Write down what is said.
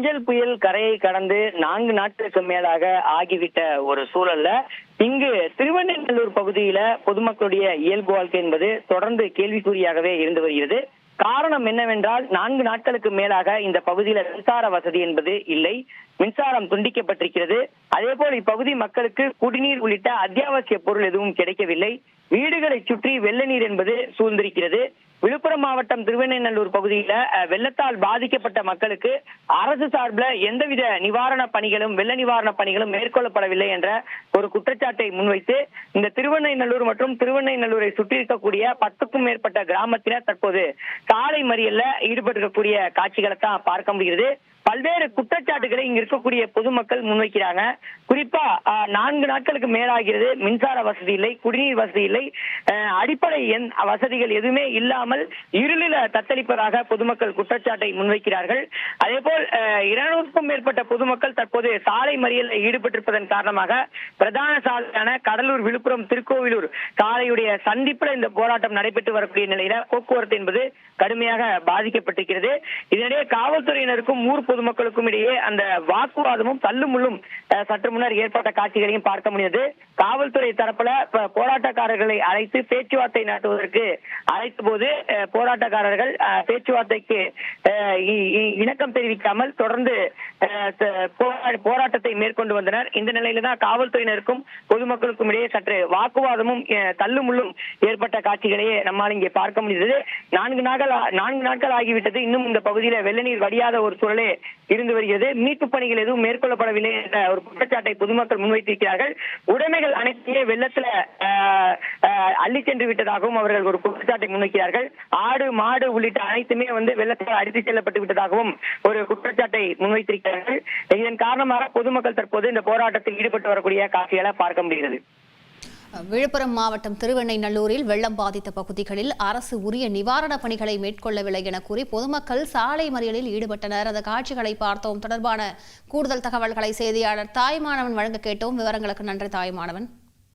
மஞ்சள் புயல் கரையை கடந்து நான்கு நாட்களுக்கு மேலாக ஆகிவிட்ட ஒரு சூழல்ல இங்கு திருவண்ணநல்லூர் பகுதியில பொதுமக்களுடைய இயல்பு வாழ்க்கை என்பது தொடர்ந்து கேள்விக்குறியாகவே இருந்து வருகிறது. காரணம் என்னவென்றால் நான்கு நாட்களுக்கு மேலாக இந்த பகுதியில மின்சார வசதி என்பது இல்லை. மின்சாரம் துண்டிக்கப்பட்டிருக்கிறது. அதே போல் இப்பகுதி மக்களுக்கு குடிநீர் உள்ளிட்ட அத்தியாவசிய பொருள் எதுவும் கிடைக்கவில்லை. வீடுகளை சுற்றி வெள்ள நீர் என்பது சூழ்ந்திருக்கிறது. விழுப்புரம் மாவட்டம் திருவெண்ணநல்லூர் பகுதியில வெள்ளத்தால் பாதிக்கப்பட்ட மக்களுக்கு அரசு சார்பில் எந்தவித நிவாரண பணிகளும் வெள்ள நிவாரண பணிகளும் மேற்கொள்ளப்படவில்லை என்ற ஒரு குற்றச்சாட்டை முன்வைத்து இந்த திருவெண்ணநல்லூர் மற்றும் திருவெண்ணநல்லூரை சுற்றி இருக்கக்கூடிய பத்துக்கும் மேற்பட்ட கிராமத்தினர் தற்போது சாலை மறியல்ல ஈடுபட்டிருக்கக்கூடிய காட்சிகளை தான் பார்க்க முடிகிறது. பல்வேறு குற்றச்சாட்டுகளை இங்க இருக்கக்கூடிய பொதுமக்கள் முன்வைக்கிறாங்க. குறிப்பா நான்கு நாட்களுக்கு மேலாகிறது மின்சார வசதி இல்லை குடிநீர் வசதி இல்லை. அடிப்படை எண் வசதிகள் எதுவுமே இல்லாமல் இருளில தத்தளிப்பதாக பொதுமக்கள் குற்றச்சாட்டை முன்வைக்கிறார்கள். அதே போல் இருநூறுக்கும் மேற்பட்ட பொதுமக்கள் தற்போது சாலை மறியலில் ஈடுபட்டிருப்பதன் காரணமாக பிரதான சாலையான கடலூர் விழுப்புரம் திருக்கோவிலூர் சாலையுடைய சந்திப்புல இந்த போராட்டம் நடைபெற்று வரக்கூடிய நிலையில போக்குவரத்து என்பது கடுமையாக பாதிக்கப்பட்டிருக்கிறது. இதனிடையே காவல்துறையினருக்கும் ஊர் பொதுமக்களுக்கும் இடையே அந்த வாக்குவாதமும் தள்ளுமுள்ளும் சற்று முன்னர் ஏற்பட்ட காட்சிகளையும் பார்க்க முடியுது காவல்துறை தரப்புல போராட்டக்காரர்களை அழைத்து பேச்சுவார்த்தை நடத்துவதற்கு அழைத்த போது போராட்டக்காரர்கள் பேச்சுவார்த்தைக்கு இணக்கம் தெரிவிக்காமல் தொடர்ந்து போரா- போராட்டத்தை மேற்கொண்டு வந்தனர். இந்த நிலையில தான் காவல்துறையினருக்கும் பொதுமக்களுக்கும் இடையே சற்று வாக்குவாதமும் தள்ளுமுள்ளும் ஏற்பட்ட காட்சிகளையே நம்மால் இங்கே பார்க்க முடிந்தது. நான்கு நாட்கள் நான்கு நாட்கள் ஆகிவிட்டது. இன்னும் இந்த பகுதியில வெள்ள நீர் வடியாத ஒரு சூழலே இருந்து வருகிறது. மீட்பு பணிகள் எதுவும் மேற்கொள்ளப்படவில்லை என்ற ஒரு குற்றச்சாட்டை பொதுமக்கள் முன்வைத்திருக்கிறார்கள். உடைமைகள் அனைத்தையே வெள்ளத்துல அள்ளி சென்று விட்டதாகவும் அவர்கள் ஒரு குற்றச்சாட்டை முன்வைக்கிறார்கள். ஆடு மாடு உள்ளிட்ட அனைத்துமே வந்து வெள்ளத்தால் அடித்து செல்லப்பட்டு விட்டதாகவும் ஒரு குற்றச்சாட்டை முன்வைத்திருக்கிறார்கள். இதன் காரணமாக பொதுமக்கள் தற்போது இந்த போராட்டத்தில் ஈடுபட்டு வரக்கூடிய காட்சிகளை பார்க்க முடிகிறது. விழுப்புரம் மாவட்டம் திருவெண்ணைநல்லூரில் வெள்ளம் பாதித்த பகுதிகளில் அரசு உரிய நிவாரணப் பணிகளை மேற்கொள்ளவில்லை என கூறி பொதுமக்கள் சாலை மறியலில் ஈடுபட்டனர். அந்த காட்சிகளை பார்த்தோம். தொடர்பான கூடுதல் தகவல்களை செய்தியாளர் தாய்மானவன் வழங்க கேட்டோம். விவரங்களுக்கு நன்றி தாய்மானவன்